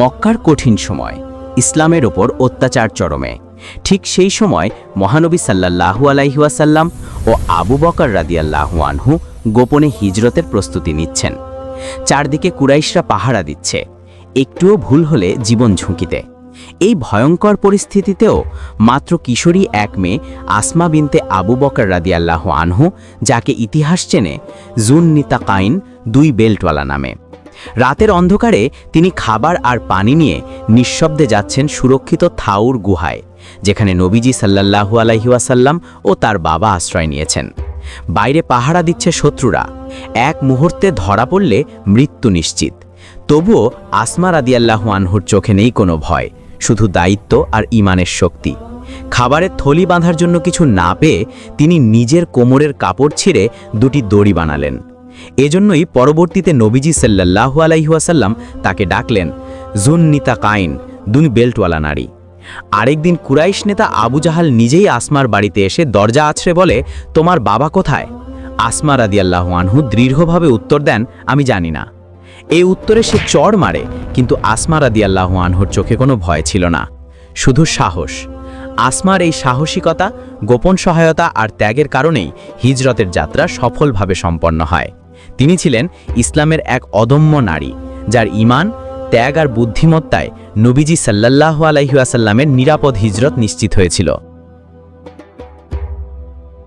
মক্কার কঠিন সময়, ইসলামের ওপর অত্যাচার চরমে। ঠিক সেই সময় মহানবী সাল্লাল্লাহু আলাইহুয়াসাল্লাম ও আবু বকর রাদিয়াল্লাহু আনহু গোপনে হিজরতের প্রস্তুতি নিচ্ছেন। চারদিকে কুরাইশরা পাহারা দিচ্ছে। একটুও ভুল হলে জীবন ঝুঁকিতে এই ভয়ঙ্কর পরিস্থিতিতেও মাত্র কিশোরী এক মেয়ে আসমা বিনতে আবু বকর রাদিয়াল্লাহু আনহু, যাকে ইতিহাস চেনে জুন নিতা কাইন দুই বেল্টওয়ালা নামে। রাতের অন্ধকারে তিনি খাবার আর পানি নিয়ে নিঃশব্দে যাচ্ছেন সুরক্ষিত থাউর গুহায়, যেখানে নবীজি সাল্লাল্লাহু আলাইহিওয়াসাল্লাম ও তার বাবা আশ্রয় নিয়েছেন। বাইরে পাহারা দিচ্ছে শত্রুরা। এক মুহূর্তে ধরা পড়লে মৃত্যু নিশ্চিত। তবুও আসমা রাদিয়াল্লাহু আনহুর চোখে নেই কোনো ভয়, শুধু দায়িত্ব আর ইমানের শক্তি। খাবারের থলি বাঁধার জন্য কিছু না পেয়ে তিনি নিজের কোমরের কাপড় ছিঁড়ে দুটি দড়ি বানালেন। এজন্যই পরবর্তীতে নবীজি সাল্লাল্লাহু আলাইহুয়াসাল্লাম তাকে ডাকলেন, জুন্নিতা কাইন দুই বেল্টওয়ালা নারী। আরেকদিন কুরাইশ নেতা আবু জাহাল নিজেই আসমার বাড়িতে এসে দরজা আছড়ে বলে, তোমার বাবা কোথায়? আসমা রাদিয়াল্লাহু আনহু দৃঢ়ভাবে উত্তর দেন, আমি জানি না। এই উত্তরে সে চড় মারে, কিন্তু আসমা রাদিয়াল্লাহু আনহুর চোখে কোনো ভয় ছিল না। শুধু সাহস আসমার এই সাহসিকতা, গোপন সহায়তা আর ত্যাগের কারণেই হিজরতের যাত্রা সফলভাবে সম্পন্ন হয়। তিনি ছিলেন ইসলামের এক অদম্য নারী, যার ইমান ত্যাগ আর বুদ্ধিমত্তায় নবীজি সাল্লাহ আলাইহাসাল্লামের নিরাপদ হিজরত নিশ্চিত হয়েছিল।